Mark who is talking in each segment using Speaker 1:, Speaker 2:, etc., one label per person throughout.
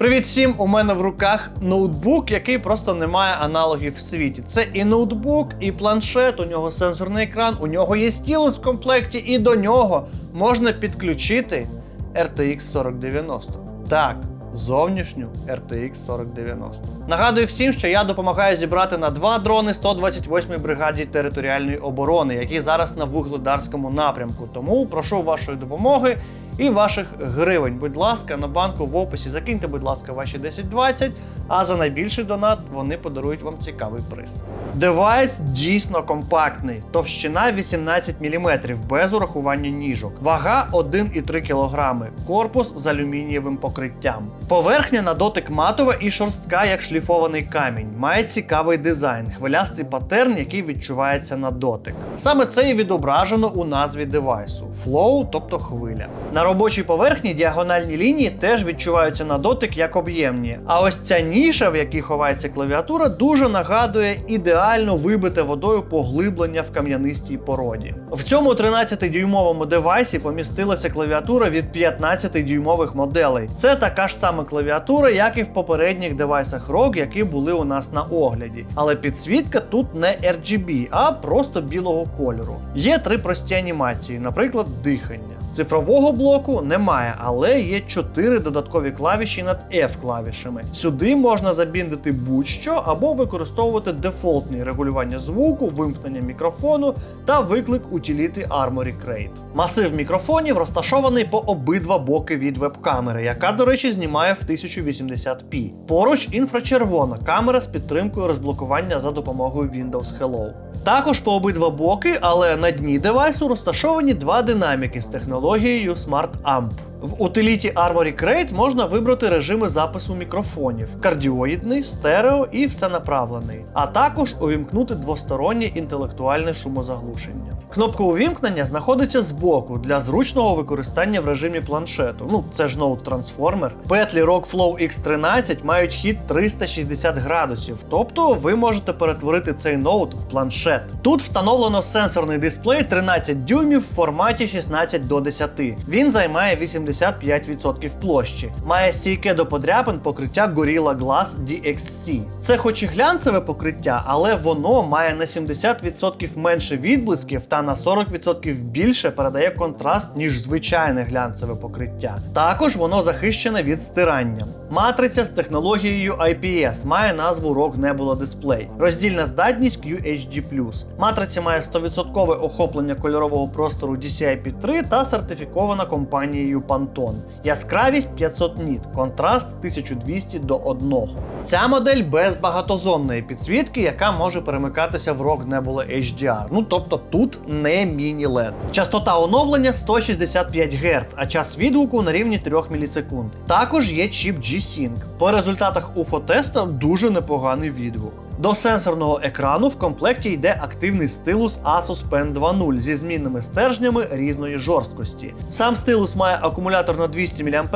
Speaker 1: Привіт всім! У мене в руках ноутбук, який просто не має аналогів в світі. Це і ноутбук, і планшет, у нього сенсорний екран, у нього є стілус в комплекті, і до нього можна підключити RTX 4090. Так. Зовнішню RTX 4090. Нагадую всім, що я допомагаю зібрати на два дрони 128-ї бригаді територіальної оборони, які зараз на вугледарському напрямку. Тому прошу вашої допомоги і ваших гривень. Будь ласка, на банку в описі закиньте, будь ласка, ваші 10-20, а за найбільший донат вони подарують вам цікавий приз. Девайс дійсно компактний, товщина 18 мм без урахування ніжок, вага 1,3 кг, корпус з алюмінієвим покриттям. Поверхня на дотик матова і шорстка, як шліфований камінь. Має цікавий дизайн, хвилястий патерн, який відчувається на дотик. Саме це і відображено у назві девайсу Flow, тобто хвиля. На робочій поверхні діагональні лінії теж відчуваються на дотик як об'ємні. А ось ця ніша, в якій ховається клавіатура, дуже нагадує ідеально вибите водою поглиблення в кам'янистій породі. В цьому 13-дюймовому девайсі помістилася клавіатура від 15-дюймових моделей. Це така ж сама клавіатура, як і в попередніх девайсах ROG, які були у нас на огляді. Але підсвітка тут не RGB, а просто білого кольору. Є три прості анімації, наприклад, дихання. Цифрового блоку немає, але є чотири додаткові клавіші над F-клавішами. Сюди можна забіндити будь-що або використовувати дефолтні регулювання звуку, вимкнення мікрофону та виклик утиліти Armory Crate. Масив мікрофонів розташований по обидва боки від веб-камери, яка, до речі, знімає в 1080p. Поруч інфрачервона камера з підтримкою розблокування за допомогою Windows Hello. Також по обидва боки, але на дні девайсу розташовані два динаміки з технологією Smart Amp. В утиліті Armory Crate можна вибрати режими запису мікрофонів: кардіоїдний, стерео і всенаправлений, а також увімкнути двостороннє інтелектуальне шумозаглушення. Кнопка увімкнення знаходиться збоку для зручного використання в режимі планшету. Ну, це ж ноут трансформер. Петлі Rockflow X13 мають хід 360 градусів, тобто ви можете перетворити цей ноут в планшет. Тут встановлено сенсорний дисплей 13 дюймів в форматі 16 до 10. Він займає 85% площі. Має стійке до подряпин покриття Gorilla Glass DXC. Це хоч і глянцеве покриття, але воно має на 70% менше відблисків та на 40% більше передає контраст, ніж звичайне глянцеве покриття. Також воно захищене від стирання. Матриця з технологією IPS має назву ROG Nebula Display. Роздільна здатність QHD+. Матриці має 100% охоплення кольорового простору DCI-P3 та сертифікована компанією Pantone. Яскравість 500 ніт, контраст 1200 до 1. Ця модель без багатозонної підсвітки, яка може перемикатися в ROG Nebula HDR. Ну тобто тут не міні-LED. Частота оновлення 165 Гц, а час відгуку на рівні 3 мілісекунд. Також є чіп G-Sync. По результатах уфо-теста дуже непоганий відгук. До сенсорного екрану в комплекті йде активний стилус Asus Pen 2.0 зі змінними стержнями різної жорсткості. Сам стилус має акумулятор на 200 мАч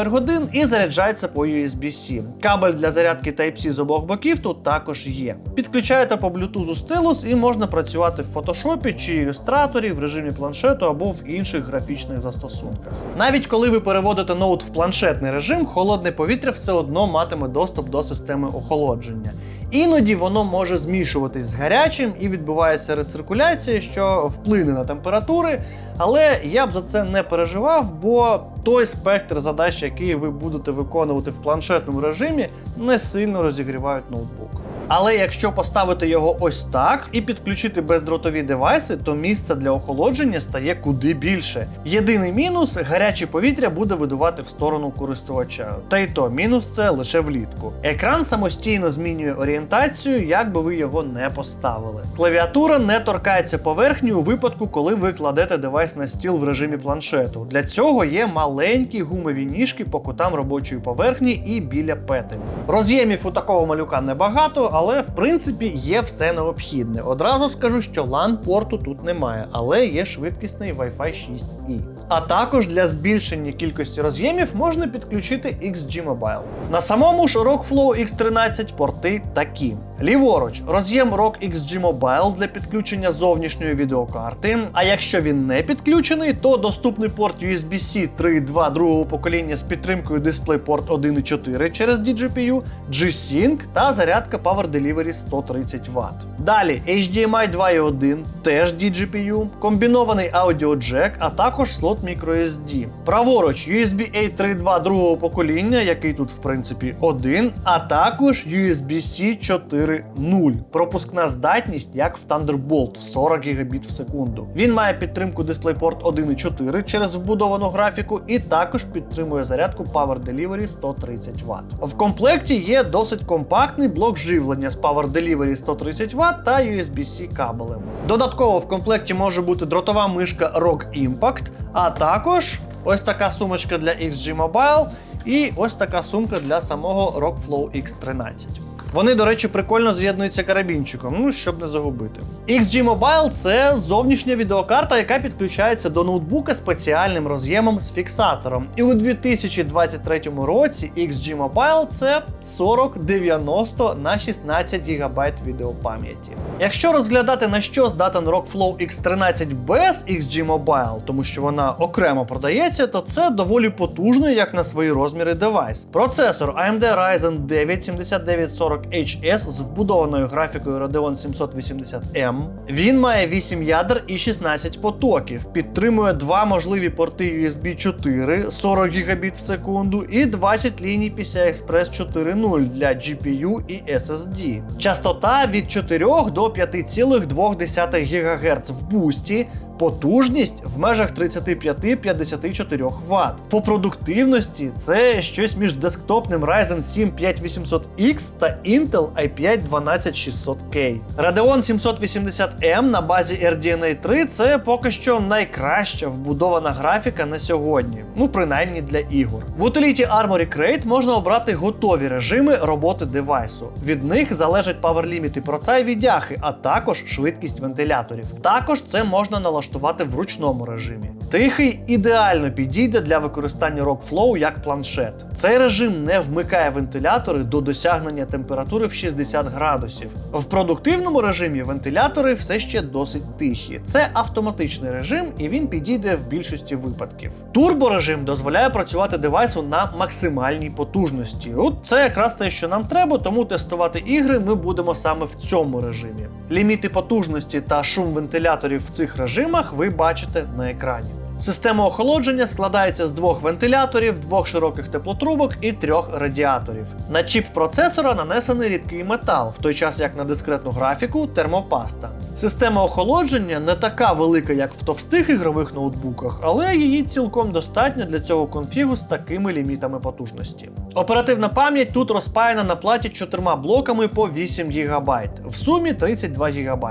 Speaker 1: і заряджається по USB-C. Кабель для зарядки Type-C з обох боків тут також є. Підключаєте по Bluetooth стилус і можна працювати в фотошопі чи ілюстраторі в режимі планшету або в інших графічних застосунках. Навіть коли ви переводите ноут в планшетний режим, холодне повітря все одно матиме доступ до системи охолодження. Іноді воно може змішуватись з гарячим і відбувається рециркуляція, що вплине на температури, але я б за це не переживав, бо той спектр задач, який ви будете виконувати в планшетному режимі, не сильно розігрівають ноутбук. Але якщо поставити його ось так і підключити бездротові девайси, то місця для охолодження стає куди більше. Єдиний мінус гаряче повітря буде видувати в сторону користувача. Та й то мінус це лише влітку. Екран самостійно змінює орієнтацію, як би ви його не поставили. Клавіатура не торкається поверхні у випадку, коли ви кладете девайс на стіл в режимі планшету. Для цього є маленькі гумові ніжки по кутам робочої поверхні і біля петель. Роз'ємів у такого малюка небагато, але в принципі є все необхідне. Одразу скажу, що LAN порту тут немає, але є швидкісний Wi-Fi 6E. А також для збільшення кількості роз'ємів можна підключити XG Mobile. На самому ж Rockflow X13 порти такі: Ліворуч роз'єм ROG XG Mobile для підключення зовнішньої відеокарти. А якщо він не підключений, то доступний порт USB-C 3.2 другого покоління з підтримкою DisplayPort 1.4 через DGPU, G-Sync та зарядка Power Delivery 130 Вт. Далі HDMI 2.1, теж DGPU, комбінований аудіоджек, а також слот microSD. Праворуч USB-A 3.2 другого покоління, який тут в принципі один, а також USB-C 4.0. Пропускна здатність, як в Thunderbolt 40 Гбіт в секунду. Він має підтримку DisplayPort 1.4 через вбудовану графіку, і також підтримує зарядку Power Delivery 130 Вт. В комплекті є досить компактний блок живлення з Power Delivery 130 Вт та USB-C кабелем. Додатково в комплекті може бути дротова мишка ROG Impact, а також ось така сумочка для XG Mobile і ось така сумка для самого ROG Flow X13. Вони, до речі, прикольно з'єднуються карабінчиком, ну щоб не загубити. XG Mobile це зовнішня відеокарта, яка підключається до ноутбука спеціальним роз'ємом з фіксатором. І у 2023 році XG Mobile це 4090 на 16 ГБ відеопам'яті. Якщо розглядати на що здатен ROG Flow X13 без XG Mobile, тому що вона окремо продається, то це доволі потужний, як на свої розміри, девайс. Процесор AMD Ryzen 9 7940HS з вбудованою графікою Radeon 780M. Він має 8 ядер і 16 потоків, підтримує два можливі порти USB 4 40 Гбіт в секунду і 20 ліній PCI-Express 4.0 для GPU і SSD. Частота від 4 до 5,2 ГГц в бусті. Потужність в межах 35-54 Вт. По продуктивності це щось між десктопним Ryzen 7 5800X та Intel i5 12600K. Radeon 780M на базі RDNA 3 це поки що найкраща вбудована графіка на сьогодні, ну принаймні для ігор. В утиліті Armory Crate можна обрати готові режими роботи девайсу. Від них залежать паверліміти проца і віддяхи, а також швидкість вентиляторів. Також це можна налаштувати в ручному режимі. Тихий ідеально підійде для використання RockFlow як планшет. Цей режим не вмикає вентилятори до досягнення температури в 60 градусів. В продуктивному режимі вентилятори все ще досить тихі. Це автоматичний режим, і він підійде в більшості випадків. Турборежим дозволяє працювати девайсу на максимальній потужності. От це якраз те, що нам треба, тому тестувати ігри ми будемо саме в цьому режимі. Ліміти потужності та шум вентиляторів в цих режимах ви бачите на екрані. Система охолодження складається з двох вентиляторів, двох широких теплотрубок і трьох радіаторів. На чіп процесора нанесений рідкий метал, в той час як на дискретну графіку термопаста. Система охолодження не така велика, як в товстих ігрових ноутбуках, але її цілком достатньо для цього конфігу з такими лімітами потужності. Оперативна пам'ять тут розпаяна на платі чотирма блоками по 8 ГБ, в сумі 32 ГБ.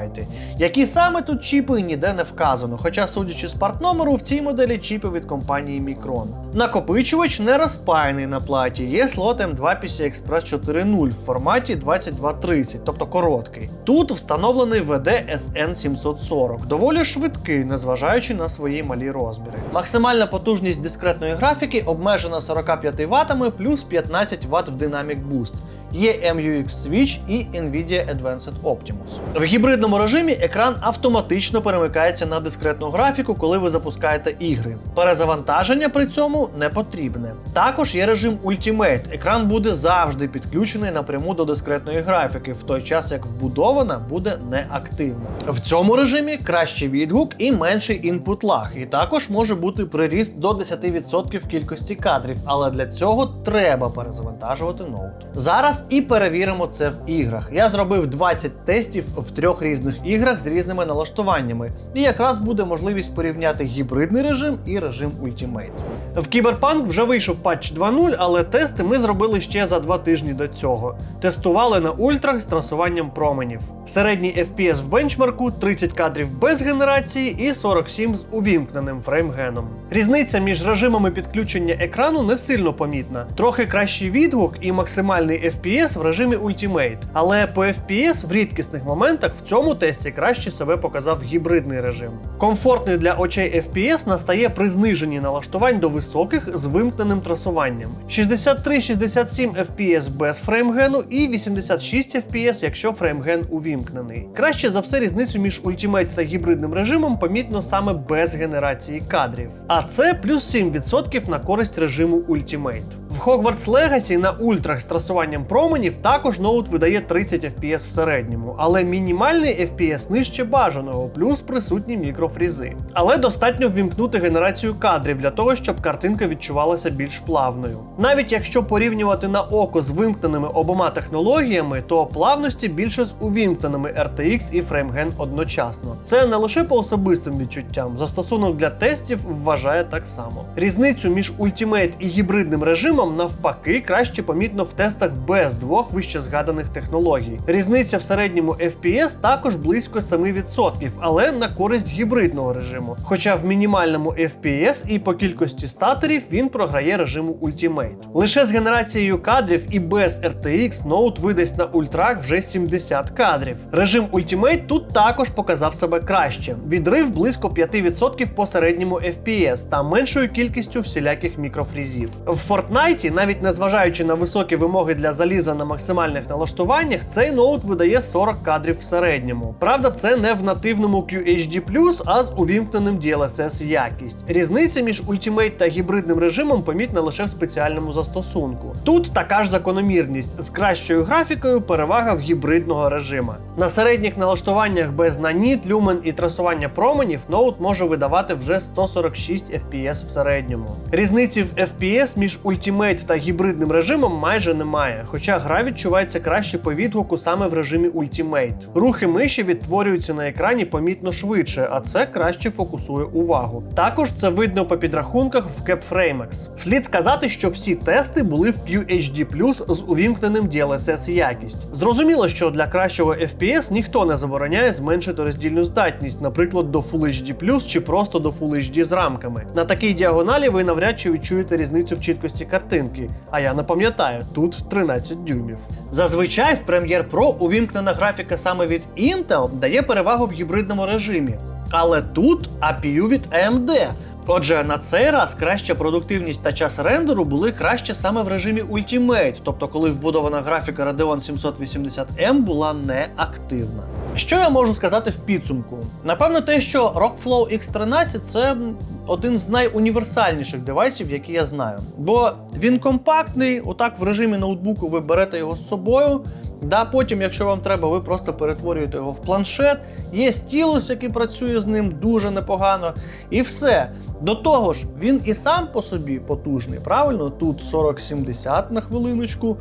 Speaker 1: Які саме тут чіпи ніде не вказано, хоча, судячи з партномеру, в цій моделі чіпи від компанії Micron. Накопичувач не розпаяний на платі, є слот M2 PCI Express 4.0 в форматі 2230, тобто короткий. Тут встановлений VD SN740, доволі швидкий, незважаючи на свої малі розміри. Максимальна потужність дискретної графіки обмежена 45 Вт плюс 15 Вт в Dynamic Boost. Є MUX Switch і Nvidia Advanced Optimus. В гібридному режимі екран автоматично перемикається на дискретну графіку, коли ви запускаєте ігри. Перезавантаження при цьому не потрібне. Також є режим Ultimate. Екран буде завжди підключений напряму до дискретної графіки, в той час як вбудована буде неактивна. В цьому режимі кращий відгук і менший інпут лаг, і також може бути приріст до 10% кількості кадрів, але для цього треба перезавантажувати ноут. Зараз і перевіримо це в іграх. Я зробив 20 тестів в трьох різних іграх з різними налаштуваннями, і якраз буде можливість порівняти гібридний режим і режим Ultimate. В Cyberpunk вже вийшов патч 2.0, але тести ми зробили ще за два тижні до цього. Тестували на ультрах з трасуванням променів. Середній FPS в бенчмарку 30 кадрів без генерації і 47 з увімкненим фреймгеном. Різниця між режимами підключення екрану не сильно помітна. Трохи кращий відгук і максимальний FPS в режимі Ultimate. Але по FPS в рідкісних моментах в цьому тесті краще себе показав гібридний режим. Комфортний для очей FPS настає при зниженні налаштувань до високих з вимкненим трасуванням, 63-67 FPS без фреймгену і 86 FPS, якщо фреймген увімкнений. Краще за все різницю між Ultimate та гібридним режимом помітно саме без генерації кадрів. А це плюс 7% на користь режиму Ultimate. Hogwarts Legacy на ультрах з трасуванням променів також ноут видає 30 FPS в середньому, але мінімальний FPS нижче бажаного, плюс присутні мікрофрізи. Але достатньо ввімкнути генерацію кадрів для того, щоб картинка відчувалася більш плавною. Навіть якщо порівнювати на око з вимкненими обома технологіями, то плавності більше з увімкненими RTX і FrameGen одночасно. Це не лише по особистим відчуттям, застосунок для тестів вважає так само. Різницю між Ultimate і гібридним режимом навпаки краще помітно в тестах без двох вище згаданих технологій. Різниця в середньому FPS також близько 7%, але на користь гібридного режиму. Хоча в мінімальному FPS і по кількості статорів він програє режиму Ultimate. Лише з генерацією кадрів і без RTX ноут видасть на ультрах вже 70 кадрів. Режим Ultimate тут також показав себе краще. Відрив близько 5% по середньому FPS та меншою кількістю всіляких мікрофрізів. В Fortnite, навіть незважаючи на високі вимоги для заліза на максимальних налаштуваннях, цей ноут видає 40 кадрів в середньому. Правда, це не в нативному QHD+, а з увімкненим DLSS якість. Різниця між Ultimate та гібридним режимом помітна лише в спеціальному застосунку. Тут така ж закономірність з кращою графікою перевага в гібридного режима. На середніх налаштуваннях без наніт, люмен і трасування променів ноут може видавати вже 146 FPS в середньому. Різниці в FPS між Ultimate та гібридним режимом майже немає, хоча гра відчувається краще по відгуку саме в режимі Ultimate. Рухи миші відтворюються на екрані помітно швидше, а це краще фокусує увагу. Також це видно по підрахунках в CapFramex. Слід сказати, що всі тести були в QHD+, з увімкненим DLSS якість. Зрозуміло, що для кращого FPS ніхто не забороняє зменшити роздільну здатність, наприклад, до Full HD+, чи просто до Full HD з рамками. На такій діагоналі ви навряд чи відчуєте різницю в чіткості картинки. А я не пам'ятаю, тут 13 дюймів. Зазвичай в Premiere Pro увімкнена графіка саме від Intel дає перевагу в гібридному режимі. Але тут APU від AMD. Отже, на цей раз краща продуктивність та час рендеру були краще саме в режимі Ultimate, тобто коли вбудована графіка Radeon 780M була неактивна. Що я можу сказати в підсумку? Напевно, те, що Rockflow X13 це один з найуніверсальніших девайсів, які я знаю. Бо він компактний, отак в режимі ноутбуку ви берете його з собою. Да, потім, якщо вам треба, ви просто перетворюєте його в планшет. Є стілус, який працює з ним дуже непогано. І все. До того ж, він і сам по собі потужний, правильно? Тут 4070 на хвилиночку.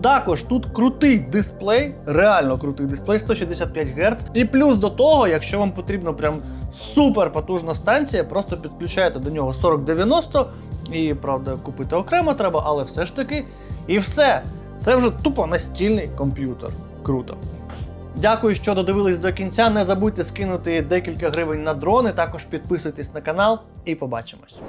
Speaker 1: Також тут крутий дисплей, реально крутий дисплей 165 Гц. І плюс до того, якщо вам потрібна прям супер потужна станція, просто підключаєте до нього 4090 і правда купити окремо треба, але все ж таки. І все. Це вже тупо настільний комп'ютер. Круто. Дякую, що додивились до кінця. Не забудьте скинути декілька гривень на дрони. Також підписуйтесь на канал і побачимось.